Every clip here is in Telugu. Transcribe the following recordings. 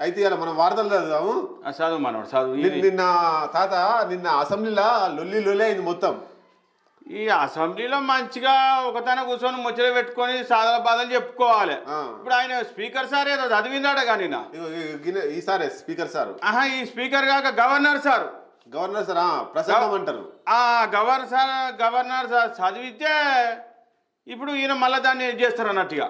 అయితే ఇలా మనం వార్తలు చదువుదాము. ఆ, చదువు మనవాడు చదువు నిన్న- ఇది- నిన్న తాత నిన్న అసెంబ్లీలో లొల్లి లొల్లి అయింది మొత్తం. ఈ అసెంబ్లీలో మంచిగా ఒకతన కూర్చొని ముచ్చట పెట్టుకొని సాధన బాధలు చెప్పుకోవాలి. ఇప్పుడు ఆయన స్పీకర్ సార్ ఏదో చదివిందాడు కానీ ఈసారి స్పీకర్ సార్. ఆహా ఈ స్పీకర్ కాక గవర్నర్ సార్. Governor sir? ప్రసంగం అంటారు. ఆ గవర్నర్ సార్ గవర్నర్ సార్ చదివితే ఇప్పుడు ఈయన మళ్ళీ దాన్ని చేస్తారు అన్నట్టుగా.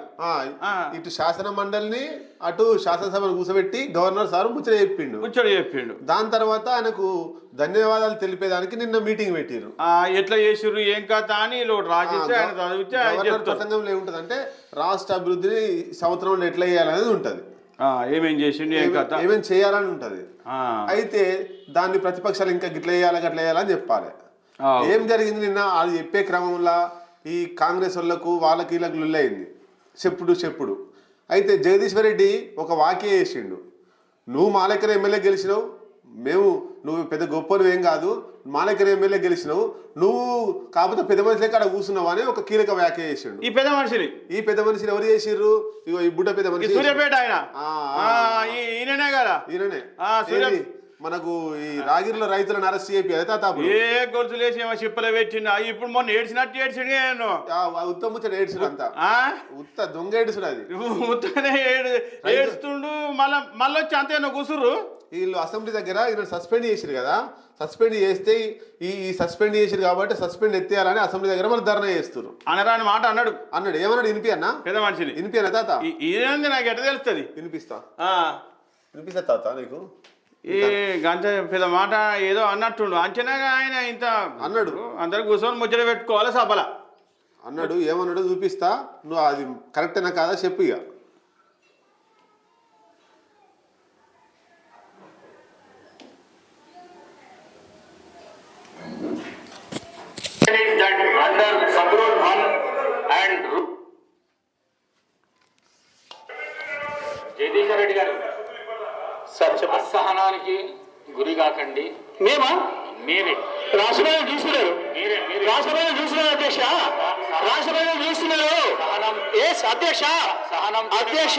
ఇటు శాసన మండలిని అటు శాసనసభను కూర్చోబెట్టి గవర్నర్ సార్ ముచ్చట చెప్పిండు. ముచ్చట చెప్పిండు. దాని తర్వాత ఆయనకు ధన్యవాదాలు తెలిపేదానికి నిన్న మీటింగ్ పెట్టిర్రు. ఆ, ఎట్లా చేసిర్రు ఏం కథ అని రాసిస్తే ఆయన చదివితే ప్రసంగంలో ఏముంటదంటే రాష్ట్ర అభివృద్ధిని సంవత్సరంలో ఎట్లా చేయాలనేది ఉంటది. ఏమేం చేసిండు ఏం కథ? ఏమేమి చేయాలని ఉంటది. అయితే దాన్ని ప్రతిపక్షాలు ఇంకా గిట్ల చేయాలి గట్ల చేయాలని చెప్పాలి. ఏం జరిగింది నిన్న అది చెప్పే క్రమంలో ఈ కాంగ్రెస్ వాళ్ళకు వాళ్ళకి వీళ్ళకి లుల్లయింది. చెప్పుడు చెప్పుడు. అయితే జగదీశ్వర్ రెడ్డి ఒక వాక్య చేసిండు. నువ్వు మాలెక్కర ఎమ్మెల్యే గెలిచినావు. మేము నువ్వు పెద్ద గొప్పలు ఏం కాదు. మాలెక్కర ఎమ్మెల్యే గెలిచినావు. నువ్వు కాకపోతే పెద్ద మనిషి అక్కడ కూర్చున్నావు అని ఒక కీలక వ్యాఖ్య చేసిండు. ఈ పెద్ద మనిషిని? ఈ పెద్ద మనిషిని ఎవరు చేసిర్రు? ఇగో ఈ బుడ్డ పెద్ద మనిషి సూర్యాపేట ఆయన? ఈయననే కదా? ఈయననే? మనకు ఈ రాగిరిలో రైతులను అరెస్ట్ చేపి ఏ గొలుసులు ఏమో చిప్పలు పెట్టిండు. ఆ, ఇప్పుడు మొన్న ఏడ్చినట్టు ఏడ్చిండు నేను. ఉత్తమ ముచ్చట ఏడ్చుడు అంతా. ఆ? ఉత్త దొంగ ఏడుచుడు అది. ఉత్తనే ఏడు ఏడుస్తుండు మళ్ళా మళ్ళీ వచ్చి అంతేనా కూసుర్రు. వీళ్ళు అసెంబ్లీ దగ్గర ఈయన సస్పెండ్ చేసిరు కదా. సస్పెండ్ చేస్తే ఈ ఈ సస్పెండ్ చేసిరు కాబట్టి సస్పెండ్ ఎత్తేయాలని అసెంబ్లీ దగ్గర మళ్ళీ ధర్నా చేస్తున్నారు అనరాని మాట అన్నాడు. అన్నాడు. ఏమన్నాడు? వినిపి అన్న? పెద్ద మనిషిని. వినిపి అన్న తాత ఈయనంది నాకు ఎట్ట తెలుస్తుంది? వినిపిస్తా. ఆ, వినిపిస్తా తాత నీకు? ఈ గంట పెద్ద మాట ఏదో అన్నట్టుండు. అంచనాగా ఆయన ఇంత అన్నాడు. అందరు కూర్చొని ముచ్చట పెట్టుకోవాలి సభల. అన్నాడు ఏమన్నాడు చూపిస్తా. నువ్వు అది కరెక్టేనా కాదా చెప్పు ఇక. అసహనానికి గురి కాకండి మేమా. మీరే రాష్ట్రపతి చూస్తున్నారు. మీరే మీరే. రాష్ట్రపతి చూస్తున్నారు అధ్యక్ష. రాష్ట్రపతి చూస్తున్నారు. ఎస్ అధ్యక్ష. సహనం. అధ్యక్ష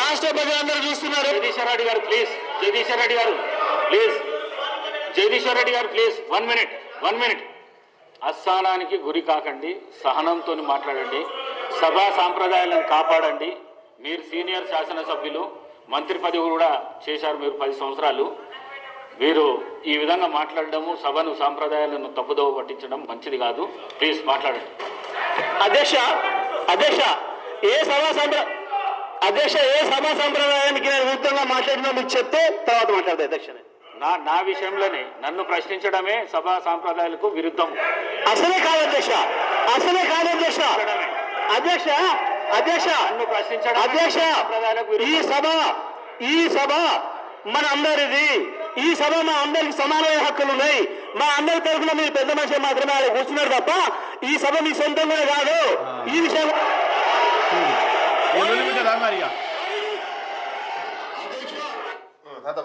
రాష్ట్రపతి అందరూ చూస్తున్నారు. జగదీశ్వర రెడ్డి గారు ప్లీజ్. జగదీశ్వర రెడ్డి గారు please. Jagadeeshwara Reddy garu please. One minute one minute. అస్థానానికి గురి కాకండి సహనంతో మాట్లాడండి సభా సాంప్రదాయాలను కాపాడండి. మీరు సీనియర్ శాసనసభ్యులు మంత్రి పదవి కూడా చేశారు మీరు పది సంవత్సరాలు. మీరు ఈ విధంగా మాట్లాడడము సభను సాంప్రదాయాలను తప్పుదోవ పట్టించడం మంచిది కాదు. ప్లీజ్ మాట్లాడండి. అధ్యక్ష అధ్యక్ష ఏ సభా సంప్ర అధ్యక్ష ఏ సభా సంప్రదాయానికి నేను విరుద్ధంగా మాట్లాడినా మీకు చెప్తే తర్వాత మాట్లాడతా అధ్యక్ష. నా నా విషయంలోనే నన్ను ప్రశ్నించడమే సభా సాంప్రదాయాలకు విరుద్ధం. అసలే కాదు అధ్యక్ష అసలే కాదు అధ్యక్ష. అధ్యక్ష అధ్యక్ష ఈ. సభ ఈ సభ మన అందరిది ఈ సభ మా అందరికి సమానమైన హక్కులు ఉన్నాయి మా అందరి తరఫున మీరు పెద్ద మనిషి మాత్రమే ఆడ కూర్చున్నారు తప్ప ఈ సభ మీ సొంతంగా కాదు ఈ విషయం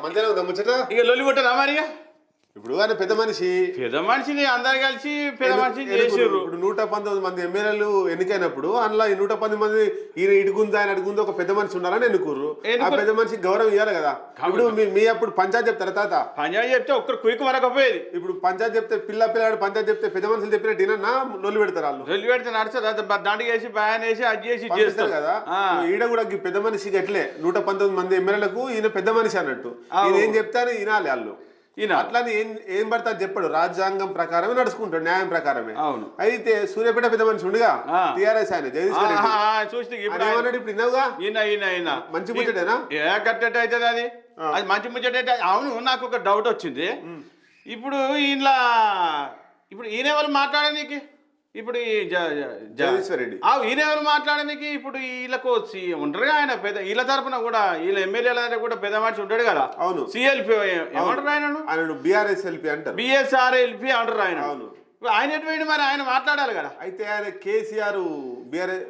మంచిగా ఉందా ముచ్చట ఇక లొల్లి కొట్టరా మరి ఇక? ఇప్పుడు ఆయన పెద్ద మనిషి. పెద్ద మనిషిని అందరు కలిసి పెద్ద మనిషిని. చేసిర్రు. ఇప్పుడు నూట పంతొమ్మిది మంది ఎమ్మెల్యేలు ఎన్నికైనప్పుడు అందులో ఈ నూట పంతొమ్మిది మంది ఈయన ఇటుకుంది ఆయన అడుగుంది ఒక పెద్ద మనిషి ఉండాలని ఎన్నుకుర్రు. ఆ. పెద్ద మనిషికి గౌరవం ఇవ్వాలి కదా. ఇప్పుడు మీ- అప్పుడు పంచాయతీ చెప్తారా తాత? పంజాబ్ చెప్తే ఒక్కరు కుయికు మరకపోయేది. ఇప్పుడు పంచాయతీ చెప్తే పిల్ల పిల్లాడు పంచాయతీ చెప్తే పెద్ద మనుషులు చెప్పినట్టు ఈయన నొల్లి పెడతారు వాళ్ళు. లొల్లి పెడితే నడుస్తుంది. దండకి వేసి భయాన్ని వేసి అది చేసి చేస్తారు. కదా. ఈడ కూడా పెద్ద మనిషికి ఎట్లే? నూట పంతొమ్మిది మంది ఎమ్మెల్యేలకు ఈయన పెద్ద మనిషి అన్నట్టు. ఈయన ఏం చెప్తే అని వినాలి వాళ్ళు. ఈయన. అట్లానే ఏం ఏం పడితే చెప్పాడు. రాజ్యాంగం ప్రకారమే నడుచుకుంటాడు న్యాయం ప్రకారమే. అవును. అయితే సూర్యాపేట పెద్ద మనిషి ఉండిగా. టిఆర్ఎస్ ఆయన ఆయన ఇప్పుడు ఈయన ఈయన ఈయన. మంచి ముచ్చటేనా? ఏ కట్టెట్ అవుతుంది అది? అది మంచి ముచ్చట అవును నాకు ఒక డౌట్ వచ్చింది. ఇప్పుడు ఈయన ఇప్పుడు ఈయన ఎవరు మాట్లాడనీకి ఇప్పుడు ఈ జ- జ- జ- జగదీశ్వర్ రెడ్డి. ఆ, ఈయన ఎవరు మాట్లాడనీకి ఇప్పుడు వీళ్ళకు ఉంటారుగా ఆయన పెద్ద వీళ్ళ తరపున కూడా వీళ్ళ ఎమ్మెల్యేల కూడా పెద్ద మనిషి ఉంటాడు కదా అవును. సిఎల్పి ఏమంటారు ఆయన బిఆర్ఎస్ ఎల్పి అంటారు బిఎస్ఆర్ఎల్పి అంటారు ఆయన అవును. ఆయన ఎటువంటి మరి? ఆయన మాట్లాడాలి కదా. అయితే ఆయన కేసీఆర్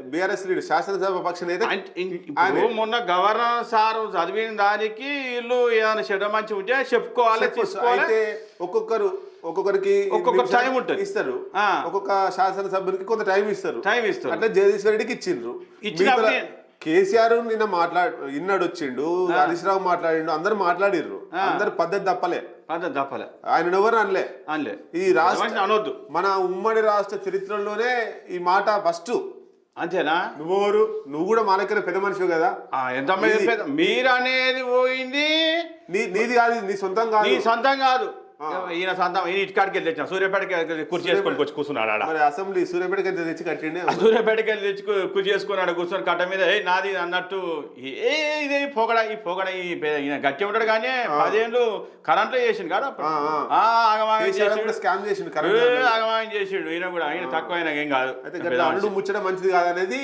బిఆర్ఎస్ లీడ్ శాసనసభ పక్ష అంటే ఇప్పుడు మొన్న గవర్నర్ సార్ చదివిన దానికి వీళ్ళు ఏమైనా చెడ్డ మంచి ఉంటే చెప్పుకోవాలి అయితే ఒక్కొక్కరు ఒక్కొక్కరికి ఒక్కొక్క టైం ఉంటది. ఇస్తారు. ఆ. ఒక్కొక్క శాసనసభ్యునికి కొంత టైం ఇస్తారు. టైం ఇస్తారు. అట్లా జగదీశ్వర్ రెడ్డికి ఇచ్చిండ్రు. మిగతా- కేసీఆర్ నిన్న మాట్లాడు ఇన్నాడు వచ్చిండు హరీష్ రావు మాట్లాడిండు అందరు మాట్లాడిర్రు. అందరు పద్ధతి తప్పలే. పద్ధతి తప్పలే. ఆయన ఎవరు అనలే. అనలే. ఈ రాష్ట్ర అనొద్దు. మన ఉమ్మడి రాష్ట్ర చరిత్రలోనే ఈ మాట ఫస్ట్. అంతేనా? నువ్వెవరు? నువ్వు కూడా మా లెక్కన పెద్ద మనిషి కదా. ఎంత? మీరు అనేది పోయింది. నీది కాదు నీ సొంతం కాదు. నీ సొంతం కాదు. ఈయన సొంతం ఈయన ఇటుకాడికి వెళ్ళి తెచ్చిన. సూర్యాపేటకి వెళ్ళి కుర్చీ చేసుకొని వచ్చి కూర్చున్నాడు ఆడ. మరి అసెంబ్లీ సూర్యాపేటకి అయితే తెచ్చి కట్టిండే సూర్యాపేటకి వెళ్ళి తెచ్చి కుర్చీ చేసుకున్నాడు కూర్చొని కట్ట మీద "ఏయ్, నాది అన్నట్టు ఏ ఇదే పోగడ ఈ పోగడ ఈ ఈయన గట్టి ఉంటాడు కానీ పదేళ్ళు కరెంట్లో చేసిండు కదా స్కామ్ చేసిండు ఏ, ఆగమాగం చేసిండు. ఈయన కూడా ఆయన తక్కువ ఆయన ఏం కాదు. అయితే అల్లుడు ముచ్చట మంచిది కాదనేది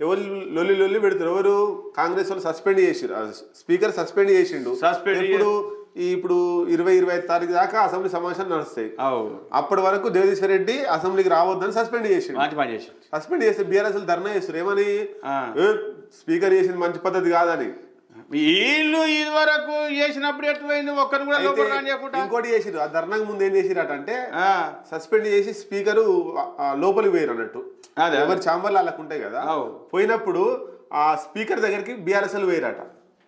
ఎవరు లొల్లి లొల్లి పెడతారు. ఎవరు కాంగ్రెస్ వాళ్ళు సస్పెండ్ చేసిరు స్పీకర్ సస్పెండ్ చేసిండు. Suspend ఇప్పుడు ఇప్పుడు ఇరవై ఇరవై ఐదు తారీఖు దాకా అసెంబ్లీ సమావేశాలు నడుస్తాయి. అప్పటి వరకు జగదీశ్వర్ రెడ్డి అసెంబ్లీకి రావద్దని సస్పెండ్ చేసిండు. సస్పెండ్ చేస్తే బీఆర్ఎస్ ధర్నా చేస్తారు. ఏమని? స్పీకర్ చేసింది మంచి పద్ధతి కాదని. వీళ్ళు ఇది వరకు చేసినప్పుడు ఎట్లయింది ఒక్కరిని కూడా ఇంకోటి చేసిరు ఆ ధర్నాకు ముందు ఏం చేసిరట అంటే ఆ, సస్పెండ్ చేసి స్పీకరు లోపలికి పోయారు అన్నట్టు. ఎవరి చాంబర్లు వాళ్ళకు ఉంటాయి కదా. పోయినప్పుడు ఆ స్పీకర్ దగ్గరికి బీఆర్ఎస్ఎల్ పోయారట.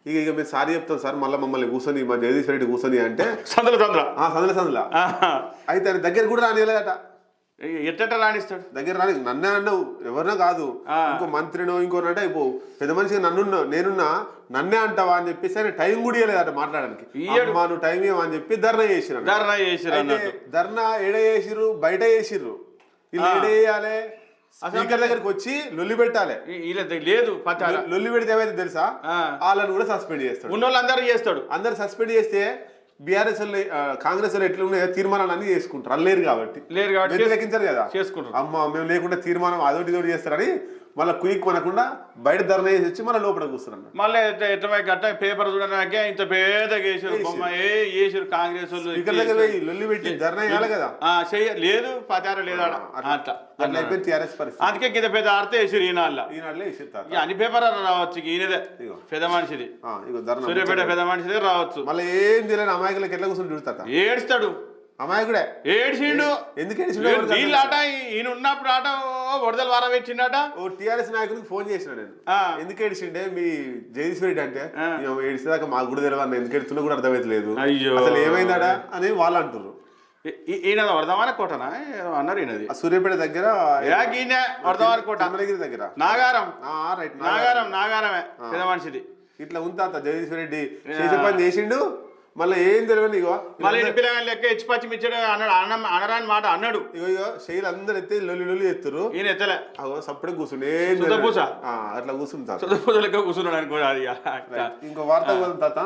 ఇక ఇక మేము సారీ చెప్తాం సార్ మళ్ళీ మమ్మల్ని కూర్చొని మా జగదీష్ రెడ్డి కూర్చొని అంటే సందుల సందుల. సందల సందల. అయితే ఆయన దగ్గర కూడా రానియలేదట. ఎట్టట రాణిస్తాడు? దగ్గర రాని నన్నే అన్నావు ఎవరినో కాదు. ఇంకో మంత్రినో ఇంకోనో అంటే అయిపో పెద్ద మనిషిగా నన్ను నేనున్నా నన్నే అంటావా అని చెప్పేసి ఆయన టైం కూడా ఇవ్వలేదట మాట్లాడడానికి. టైం ఇవ్వమని చెప్పి ధర్నా చేసిరు ధర్నా చేసిరు అన్నట్టు. ధర్నా ఏడ చేసిర్రు? బయట చేసిర్రు. వీళ్ళు ఆ. ఏడ చేయాలి? స్పీకర్ దగ్గరికి వచ్చి లొల్లి పెట్టాలి. లేదు లొల్లి పెడితే ఏమైతే తెలుసా. వాళ్ళని కూడా సస్పెండ్ చేస్తాడు. ఉన్నోళ్ళందరూ చేస్తాడు. అందరు సస్పెండ్ చేస్తే బీఆర్ఎస్ కాంగ్రెస్ వాళ్ళు ఎట్లా ఉన్నాయో తీర్మానాలు అన్ని చేసుకుంటారు. అల్లేరు కాబట్టి. లేరు కాబట్టి వ్యతిరేకించారు కదా. చేసుకుంటారు. అమ్మ మేము లేకుండా తీర్మానం అదొకటి ఇదొకటి చేస్తారని మళ్ళీ కుయిక్ మనకుండా బయట ధర్నా చేసి వచ్చి మళ్ళీ లోపల కూర్చున్నారు. మళ్ళీ ఎట్లా గట్ట పేపర్ చూడడానికే ఇంత పేదగా వేసారు బొమ్మ ఏ కాంగ్రెస్ వాళ్ళు స్పీకర్ దగ్గర లొల్లి పెట్టి ధర్నా చేయాలి కదా. ఆ, చెయ్య లేదు పచార లేదు అట్లా. అందుకే కింద పెద్ద ఆడితే వేసారు ఈనాళ్ళ. ఇస్తారు ఇక అన్ని పేపర్ రావచ్చు ఈయనదే. పెద్ద మనిషిది. సూర్యాపేట పెద్ద మనిషిదే రావచ్చు. మళ్ళీ ఏం తెలియని అమాయకులకు ఎట్లా కూర్చొని చూడతాట ఏడుస్తాడు. అమాయకుడే. ఏడిచిండు. ఎందుకు ఏడిచిండో ఆట ఈయన ఉన్నప్పుడు ఆట వరదలు వార పెట్టిండట? ఓ టీఆర్ఎస్ నాయకుడికి ఫోన్ చేసిన నేను. ఎందుకు ఏడిచిండే మీ జగదీశ్వర్ రెడ్డి అంటే? ఆ. "ఈమె ఏడిసేదాకా మాకు కూడా తెలియదు అన్న ఎందుకు ఏడుతున్నా కూడా అర్థమైతలేదు. అయ్యో. అసలు ఏమైందాడా అని వాళ్ళు ఈ- ఈయన వరదమాన కోటనా? అన్నారు ఈయనది. సూర్యాపేట దగ్గర ఈయన వరదమాన కోట. తిరుమలగిరి దగ్గర. నాగారం. ఆ, రైట్ నాగారం. నాగారమే. పెద్ద మనిషిది. ఇట్లా ఉంతా జగదీశ్వర్ రెడ్డి చేసే పని చేసిండు. మళ్ళీ ఏం తెలియదు ఇగో మళ్ళీ పిల్లగాని లెక్క ఇచ్చి పచ్చి మిచ్చాడు అన్నాడు అన్న అనరాని మాట అన్నాడు. ఇగో ఇగో శైలి అందరు ఎత్తి లొల్లి లొల్లి ఎత్తురు ఈయన ఎత్తలే. అగో సప్పుడే కూర్చుండే సుధ పూస? అట్లా కూర్చుంటా చదువు లెక్క కూర్చున్నాడు అనుకో ఇంకో వార్త తాత.